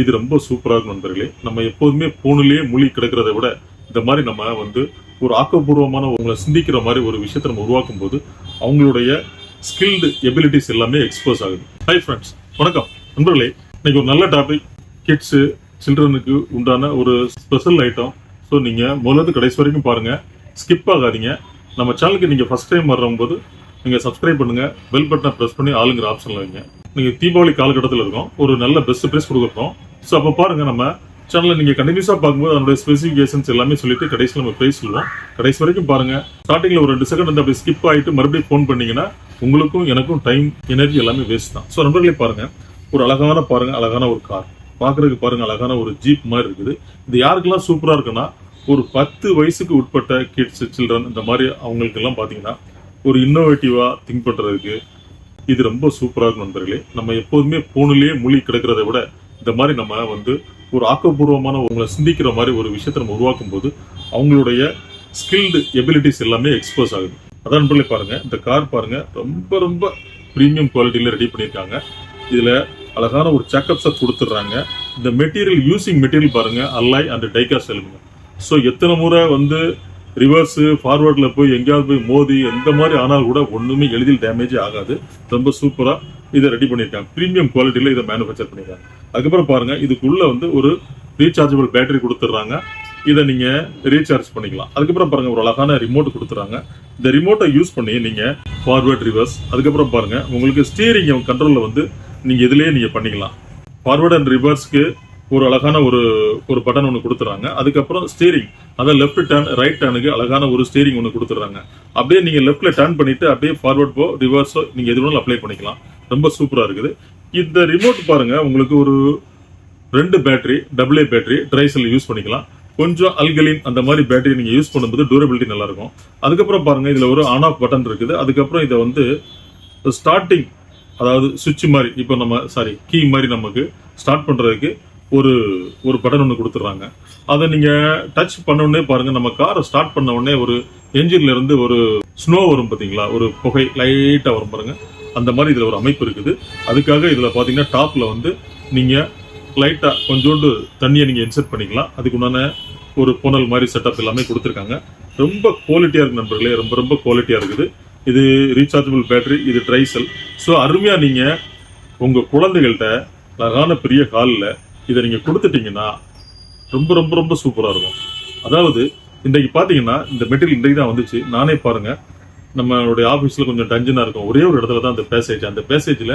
இது ரொம்ப சூப்பராக இருக்கும் நண்பர்களே. நம்ம எப்போதுமே போனிலேயே மூழ்கி கிடக்கிறத விட இந்த மாதிரி நம்ம வந்து ஒரு ஆக்கப்பூர்வமான உங்களை சிந்திக்கிற மாதிரி ஒரு விஷயத்தை நம்ம உருவாக்கும் போது அவங்களுடைய ஸ்கில்டு எபிலிட்டிஸ் எல்லாமே எக்ஸ்போஸ் ஆகுது. ஹை ஃப்ரெண்ட்ஸ் வணக்கம். நண்பர்களே இன்னைக்கு ஒரு நல்ல டாபிக் கிட்ஸு சில்ட்ரனுக்கு உண்டான ஒரு ஸ்பெஷல் ஐட்டம் ஸோ நீங்கள் முதல்ல கடைசி வரைக்கும் பாருங்கள் ஸ்கிப் ஆகாதீங்க. நம்ம சேனலுக்கு நீங்கள் ஃபர்ஸ்ட் டைம் வரும்போது நீங்கள் சப்ஸ்கிரைப் பண்ணுங்கள் பெல் பட்டனை ப்ரெஸ் பண்ணி ஆளுங்கிற ஆப்ஷனில் வைங்க. நீங்கள் தீபாவளி காலகட்டத்தில் இருக்கோம். ஒரு நல்ல பெஸ்ட் ப்ரைஸ் கொடுக்குறோம் ஸோ அப்போ பாருங்க நம்ம சேனலில் நீங்கள் கண்டினியூஸாக பார்க்கும்போது அதனுடைய ஸ்பெசிஃபிகேஷன்ஸ் எல்லாமே சொல்லிட்டு கடைசியில் நம்ம ப்ரைஸ் சொல்லுவோம். கடைசி வரைக்கும் பாருங்க. ஸ்டார்டிங்கில் ஒரு ரெண்டு செகண்ட் வந்து அப்படி ஸ்கிப் ஆகிட்டு மறுபடியும் ஃபோன் பண்ணீங்கன்னா உங்களுக்கும் எனக்கும் டைம் எனர்ஜி எல்லாமே வேஸ்ட் தான். ஸோ நண்பர்களே பாருங்க. ஒரு அழகான பாருங்க அழகான ஒரு கார் பார்க்குறதுக்கு பாருங்க அழகான ஒரு ஜீப் மாதிரி இருக்குது. இது யாருக்கெல்லாம் சூப்பராக இருக்குன்னா ஒரு பத்து வயசுக்கு உட்பட்ட கிட்ஸ் சில்ட்ரன் இந்த மாதிரி அவங்களுக்கெல்லாம் பார்த்தீங்கன்னா ஒரு இன்னோவேட்டிவாக திங்க் பண்ணுறதுக்கு இது ரொம்ப சூப்பராக இருக்கும் நண்பர்களே. நம்ம எப்போதுமே போனிலேயே மூழ்கி கிடக்கிறத விட இந்த மாதிரி நம்ம வந்து ஒரு ஆக்கப்பூர்வமான உங்களை சிந்திக்கிற மாதிரி ஒரு விஷயத்தை நம்ம உருவாக்கும் போது அவங்களுடைய ஸ்கில்டு எபிலிட்டிஸ் எல்லாமே எக்ஸ்போஸ் ஆகுது. அதான் நண்பர்களே பாருங்கள் இந்த கார் பாருங்கள் ரொம்ப ரொம்ப ப்ரீமியம் குவாலிட்டியில் ரெடி பண்ணியிருக்காங்க. இதில் அழகான ஒரு செக்கப்ஸை கொடுத்துட்றாங்க. இந்த மெட்டீரியல் யூசிங் மெட்டீரியல் பாருங்க அல்லாய் அண்ட் டைகா செல்லுங்க ஸோ எத்தனை முறை வந்து ரிவர்ஸு ஃபார்வர்டில் போய் எங்கேயாவது போய் மோதி எந்த மாதிரி ஆனால் கூட ஒன்றுமே எளிதில் டேமேஜே ஆகாது. ரொம்ப சூப்பராக இதை ரெடி பண்ணியிருக்காங்க. ப்ரீமியம் குவாலிட்டியில் இதை மேனுஃபேக்சர் பண்ணியிருக்காங்க. அதுக்கப்புறம் பாருங்கள் இதுக்குள்ளே வந்து ஒரு ரீசார்ஜபிள் பேட்டரி கொடுத்துட்றாங்க. இதை நீங்கள் ரீசார்ஜ் பண்ணிக்கலாம். அதுக்கப்புறம் பாருங்கள் ஒரு அழகான ரிமோட் கொடுத்துறாங்க இந்த ரிமோட்டை யூஸ் பண்ணி நீங்கள் ஃபார்வர்ட் ரிவர்ஸ் அதுக்கப்புறம் பாருங்கள் உங்களுக்கு ஸ்டீரிங் கண்ட்ரோலில் வந்து நீங்கள் இதிலேயே நீங்கள் பண்ணிக்கலாம். ஃபார்வர்ட் அண்ட் ரிவர்ஸ்க்கு ஒரு அழகான ஒரு ஒரு பட்டன் ஒன்று கொடுத்துறாங்க. அதுக்கப்புறம் ஸ்டீரிங் அதான் லெஃப்ட் டேர்ன் ரைட் டேர்னுக்கு அழகான ஒரு ஸ்டீரிங் ஒன்று கொடுத்துறாங்க. அப்படியே நீங்கள் லெஃப்ட்டில் டேர்ன் பண்ணிவிட்டு அப்படியே ஃபார்வர்ட் போ ரிவர்ஸோ நீங்கள் எது வேணாலும் அப்ளை பண்ணிக்கலாம். ரொம்ப சூப்பராக இருக்குது. இந்த ரிமோட் பாருங்கள் உங்களுக்கு ஒரு ரெண்டு battery double A battery dry cell use பண்ணிக்கலாம். கொஞ்சம் அல்கலின் அந்த மாதிரி பேட்டரி நீங்கள் யூஸ் பண்ணும்போது டூரபிலிட்டி நல்லாயிருக்கும். அதுக்கப்புறம் பாருங்கள் இதில் ஒரு ஆன் ஆஃப் பட்டன் இருக்குது. அதுக்கப்புறம் இதை வந்து ஸ்டார்டிங் அதாவது சுவிட்ச் மாதிரி இப்போ நம்ம சாரி கீ மாதிரி நமக்கு ஸ்டார்ட் பண்ணுறதுக்கு ஒரு ஒரு பட்டன் ஒன்று கொடுத்துட்றாங்க. அதை நீங்கள் டச் பண்ண பாருங்கள் பாருங்க நம்ம காரை ஸ்டார்ட் பண்ண உடனே ஒரு என்ஜின்ல இருந்து ஒரு ஸ்னோ வரும் பார்த்தீங்களா ஒரு புகை லைட்டாக வரும் பாருங்க. அந்த மாதிரி இதில் ஒரு அமைப்பு இருக்குது. அதுக்காக இதில் பார்த்தீங்கன்னா டாப்பில் வந்து நீங்கள் லைட்டாக கொஞ்சோண்டு தண்ணியை நீங்கள் இன்செர்ட் பண்ணிக்கலாம். அதுக்கு உண்டான ஒரு புனல் மாதிரி செட்டப் எல்லாமே கொடுத்துருக்காங்க. ரொம்ப குவாலிட்டியாக இருக்குது நண்பர்களே. ரொம்ப ரொம்ப குவாலிட்டியாக இருக்குது. இது ரீசார்ஜபிள் பேட்டரி இது ட்ரைசல் ஸோ அருமையாக நீங்கள் உங்கள் குழந்தைகள்கிட்ட அழகான பெரிய ஹாலில் இதை நீங்கள் கொடுத்துட்டீங்கன்னா ரொம்ப ரொம்ப ரொம்ப சூப்பராக இருக்கும். அதாவது இன்றைக்கு பார்த்தீங்கன்னா இந்த மெட்டீரியல் இன்றைக்கு தான் வந்துச்சு. நானே பாருங்கள் நம்மளுடைய ஆஃபீஸில் கொஞ்சம் டஞ்சனாக இருக்கும். ஒரே ஒரு இடத்துல தான் அந்த பேசேஜ் அந்த பேசேஜில்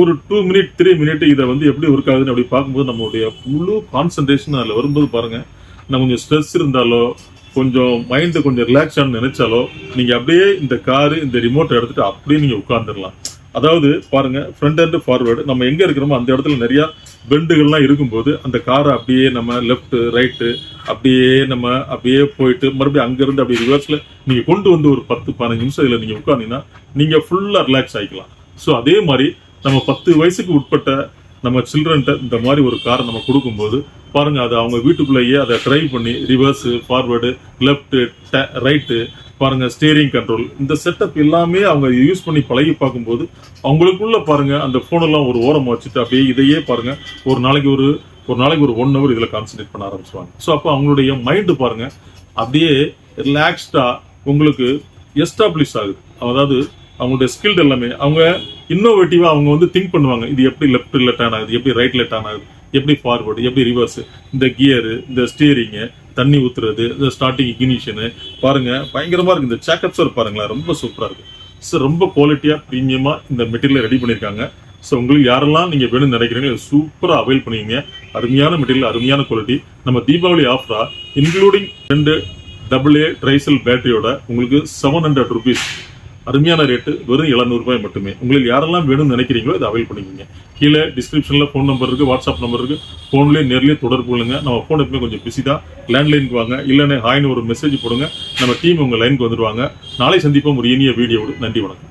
ஒரு டூ மினிட் த்ரீ மினிட் இதை வந்து எப்படி ஒர்க் ஆகுதுன்னு அப்படி பார்க்கும்போது நம்மளுடைய முழு கான்சன்ட்ரேஷன் அதில் வரும்போது பாருங்கள் நம்ம கொஞ்சம் ஸ்ட்ரெஸ் இருந்தாலோ கொஞ்சம் மைண்டு கொஞ்சம் ரிலாக்ஸ் ஆகணும்னு நினைச்சாலோ நீங்கள் அப்படியே இந்த காரு இந்த ரிமோட்டை எடுத்துட்டு அப்படியே நீங்கள் உட்காந்துடலாம் அதாவது பாருங்க ஃப்ரண்ட் அண்ட் ஃபார்வேர்டு நம்ம எங்கே இருக்கிறோமோ அந்த இடத்துல நிறையா பெண்டுகள்லாம் இருக்கும்போது அந்த காரை அப்படியே நம்ம லெஃப்ட் ரைட்டு அப்படியே நம்ம அப்படியே போயிட்டு மறுபடியும் அங்கேருந்து அப்படியே ரிவர்ஸில் நீங்கள் கொண்டு வந்து ஒரு பத்து பதினஞ்சு நிமிஷம் இதில் நீங்கள் உட்காந்திங்கன்னா நீங்கள் ஃபுல்லாக ரிலாக்ஸ் ஆகிக்கலாம் ஸோ அதே மாதிரி நம்ம பத்து வயசுக்கு உட்பட்ட நம்ம சில்ட்ரன்ட்ட இந்த மாதிரி ஒரு காரை நம்ம கொடுக்கும்போது பாருங்கள் அது அவங்க வீட்டுக்குள்ளேயே அதை ட்ரைவ் பண்ணி ரிவர்ஸு ஃபார்வேர்டு லெஃப்ட்டு ரைட்டு பாருங்க ஸ்டீரிங் கண்ட்ரோல் இந்த செட்டப் எல்லாமே அவங்க யூஸ் பண்ணி பழகி பார்க்கும்போது அவங்களுக்குள்ள பாருங்க அந்த போனெல்லாம் ஒரு ஓரம் வச்சுட்டு அப்படியே இதையே பாருங்க ஒரு நாளைக்கு ஒரு ஒரு நாளைக்கு ஒரு ஒன் ஹவர் இதில் கான்சென்ட்ரேட் பண்ண ஆரம்பிச்சுவாங்க ஸோ அப்போ அவங்களுடைய மைண்டு பாருங்க அப்படியே ரிலாக்ஸ்டா உங்களுக்கு எஸ்டாப்ளிஷ் ஆகுது. அதாவது அவங்களுடைய ஸ்கில்டு எல்லாமே அவங்க இன்னோவேட்டிவாக அவங்க வந்து திங்க் பண்ணுவாங்க. இது எப்படி லெஃப்ட் டர்ன் ஆகுது எப்படி ரைட் டர்ன் ஆகுது எப்படி ஃபார்வர்டு எப்படி ரிவர்ஸ் இந்த கியரு இந்த ஸ்டியரிங்கு தண்ணி ஊத்துறது இந்த ஸ்டார்டிங் இக்னிஷனு பாருங்க பயங்கரமா இருக்கு. இந்த சேக்கப்ஸர் பாருங்களேன் ரொம்ப சூப்பரா இருக்கு. ஸோ ரொம்ப குவாலிட்டியா ப்ரீமியமா இந்த மெட்டீரியல் ரெடி பண்ணியிருக்காங்க ஸோ உங்களுக்கு யாரெல்லாம் நீங்க வேணும்னு நினைக்கிறீங்களோ சூப்பரா அவைல் பண்ணுவீங்க அருமையான மெட்டீரியல் அருமையான குவாலிட்டி நம்ம தீபாவளி ஆஃபரா இன்க்ளூடிங் ரெண்டு டபுள் ஏ ட்ரைசல் பேட்டரியோட உங்களுக்கு செவன் ஹண்ட்ரட் ருபீஸ் அருமையான ரேட்டு வெறும் 700 ரூபாய் மட்டுமே. உங்களில் யாரெல்லாம் வேணும்னு நினைக்கிறீங்களோ இதை அவைல் பண்ணிக்கோங்க. கீழே டிஸ்கிரிப்ஷனில் ஃபோன் நம்பர் இருக்குது வாட்ஸ்அப் நம்பர் இருக்குது ஃபோன்லேயே நேர்லேயே தொடர்பு கொள்ளுங்க. நம்ம ஃபோன் எப்பவுமே கொஞ்சம் பிஸி தான். லேண்ட்லைனுக்கு வாங்க. இல்லைன்னு ஹாய்னு ஒரு மெசேஜ் போடுங்க. நம்ம டீம் உங்கள் லைனுக்கு வந்துடுவாங்க நாளை சந்திப்போம் ஒரு இனிய வீடியோடு நன்றி வணக்கம்.